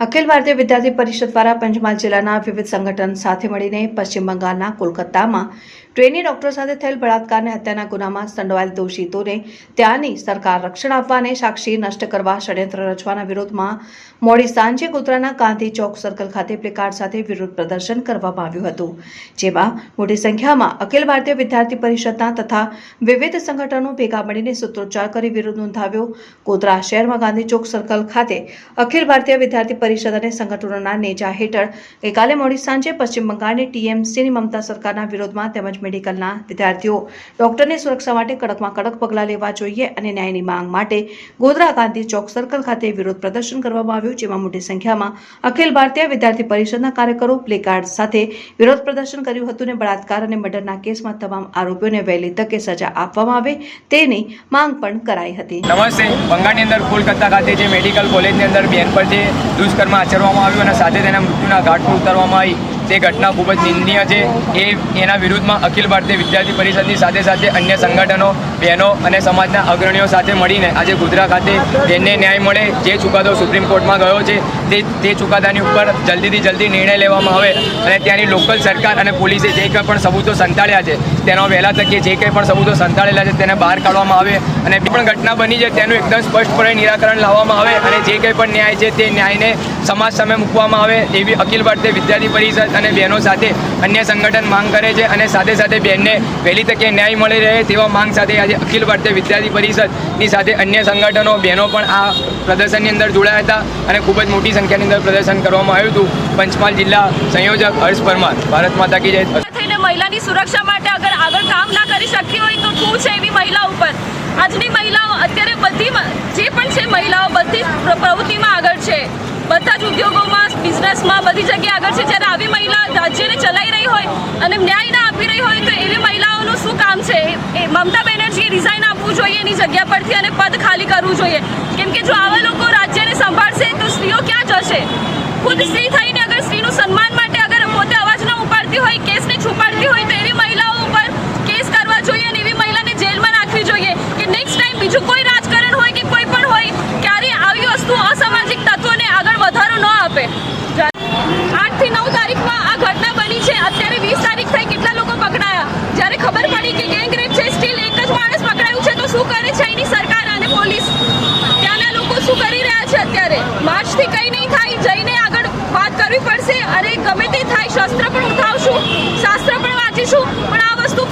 અખિલ ભારતીય વિદ્યાર્થી પરિષદ દ્વારા પંચમહાલ જિલ્લાના વિવિધ સંગઠન સાથે મળીને પશ્ચિમ બંગાળના કોલકાતામાં ટ્રેની ડોક્ટર સાથે થયેલ બળાત્કાર અને હત્યાના ગુનામાં સંડોવાયેલ દોષિતોને ત્યાંની સરકાર રક્ષણ આપવા અને સાક્ષી નષ્ટ કરવા ષડયંત્ર રચવાના વિરોધમાં મોડી સાંજે ગોધરાના ગાંધી ચોક સર્કલ ખાતે પ્લેકાર્ડ સાથે વિરોધ પ્રદર્શન કરવામાં આવ્યું હતું, જેમાં મોટી સંખ્યામાં અખિલ ભારતીય વિદ્યાર્થી પરિષદના તથા વિવિધ સંગઠનો ભેગા મળીને સૂત્રોચ્ચાર કરી વિરોધ નોંધાવ્યો. ગોધરા શહેરમાં ગાંધી ચોક સર્કલ ખાતે અખિલ ભારતીય વિદ્યાર્થી પરિષદ અને સંગઠનોના નેજા હેઠળ ગઈકાલે મોડી સાંજે પશ્ચિમ બંગાળની ટીએમસીની મમતા સરકારના વિરોધમાં તેમજ મેડિકલના વિદ્યાર્થીઓ ડોક્ટરની સુરક્ષા માટે કડકમાં કડક પગલાં લેવા જોઈએ અને ન્યાયની માંગ માટે ગોધરા ગાંધી ચોક સર્કલ ખાતે વિરોધ પ્રદર્શન કરવામાં આવ્યું, જેમાં મોટી સંખ્યામાં અખિલ ભારતીય વિદ્યાર્થી પરિષદના કાર્યકરો, પ્લેકાર્ડ સાથે વિરોધ પ્રદર્શન કર્યું હતું અને બળાત્કાર અને મર્ડરના કેસમાં તમામ આરોપીઓને વહેલી તકે સજા આપવામાં આવે તેની માંગ પણ કરાઈ હતી. નમસ્તે. બંગાળની અંદર કોલકાતા ખાતે જે મેડિકલ કોલેજની અંદર બેન પર જે દુષ્કર્મ આચરવામાં આવ્યું અને સાથે તેના મૃત્યુના ઘાટ પર ઉતારવામાં આવી. તે ઘટના ખૂબ જ નિંદનીય છે, એ એના વિરુદ્ધમાં અખિલ ભારતીય વિદ્યાર્થી પરિષદની સાથે સાથે અન્ય સંગઠનો, બહેનો અને સમાજના અગ્રણીઓ સાથે મળીને આજે ગુજરાત ખાતે જેને ન્યાય મળે જે ચુકાદો સુપ્રીમ કોર્ટમાં ગયો છે, તે તે ચુકાદાની ઉપર જલ્દીથી જલ્દી નિર્ણય લેવામાં આવે અને ત્યાંની લોકલ સરકાર અને પોલીસે જે કંઈ પણ સબૂતો સંતાડ્યા છે, તેનો વહેલા તકે જે કંઈ પણ સબૂતો સંતાડેલા છે, તેને બહાર કાઢવામાં આવે અને પણ ઘટના બની છે, તેનું એકદમ સ્પષ્ટપણે નિરાકરણ લાવવામાં આવે અને જે કંઈ પણ ન્યાય છે, તે ન્યાયને સમાજ સામે મૂકવામાં આવે એવી અખિલ ભારતીય વિદ્યાર્થી પરિષદ અને બહેનો સાથે અન્ય સંગઠન માંગ કરે છે અને સાથે સાથે બહેનને વહેલી તકે ન્યાય મળી રહે તેવા માંગ સાથે આજે અખિલ ભારતીય વિદ્યાર્થી પરિષદની સાથે અન્ય સંગઠનો, બહેનો પણ આ પ્રદર્શનની અંદર જોડાયા હતા અને ખૂબ જ મોટી સંખ્યાની અંદર પ્રદર્શન કરવામાં આવ્યું હતું. પંચમહાલ જિલ્લા સંયોજક હર્ષ પરમાર, ભારત માતા કી જય. થઈને મહિલાની સુરક્ષા માટે અગર આગળ કામ ના કરી શકતી હોય તો શું છે એવી મહિલા ઉપર? આજની મહિલાઓ અત્યારે બધી જે પણ છે મહિલાઓ બધી પ્રવૃત્તિમાં આગળ છે. બધા જ ઉદ્યોગોમાં બિઝનેસમાં બધી જગ્યાએ આગળ છે. જ્યારે આવી મહિલા રાજ્યને ચલાવી રહી હોય અને ન્યાય ના આપી રહી હોય, તો એવી મહિલાઓનું શું કામ છે? એ- મમતા બેનર્જીએ રિઝાઇન આપવું જોઈએ એની જગ્યા પરથી અને પદ ખાલી કરવું જોઈએ. કેમ કે જો આવા લોકો રાજ્યને સંભાળશે, તો સ્ત્રીઓ ક્યાં જશે? ખુદ સ્ત્રી થઈ પડી કે ગેંગ રેપ છે સ્ટીલ એક જ માણસ પકડાયું છે, તો શું કરે છે એની સરકાર અને પોલીસ? ત્યાંના લોકો શું કરી રહ્યા છે અત્યારે? માર્ચથી કઈ નહીં થાય, જઈને આગળ વાત કરવી પડશે. અને ગમે તે થાય, શસ્ત્ર પણ ઉઠાવશું, શાસ્ત્ર પણ વાંચીશું, પણ આ વસ્તુ